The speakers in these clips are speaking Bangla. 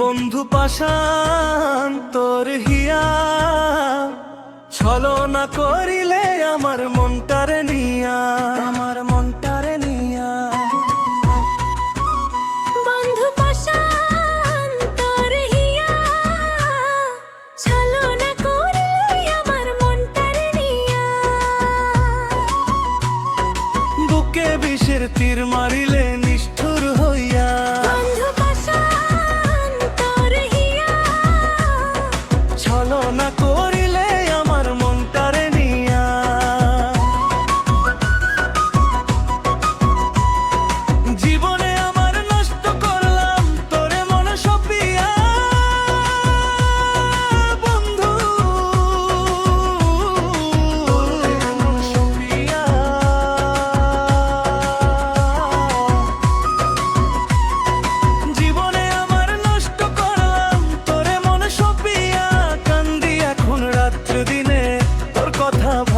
বন্ধু পাশান তোর হিয়া ছলো না করিলে আমার মনটারে নিয়া। আমার মনটারে নিয়া। বন্ধু পাশান তোর হিয়া ছলনা করলে আমার মনটারে নিয়া। বুকে বিষের তীর মারিলে নিষ্ঠুর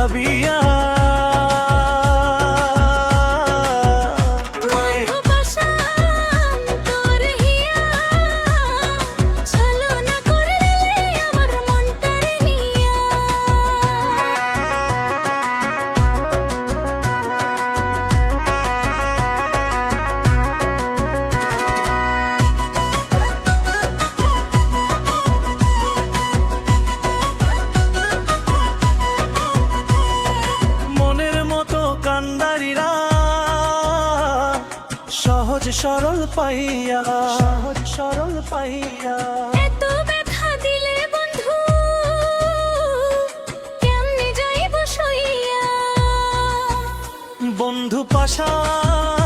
ভাবিয়া সহজ সরল পাইয়া সহজ সরল পাইয়া। এত ব্যথা দিলে বন্ধু পাশা যাইব সইয়া? বন্ধু পাশান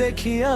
দেখিয়া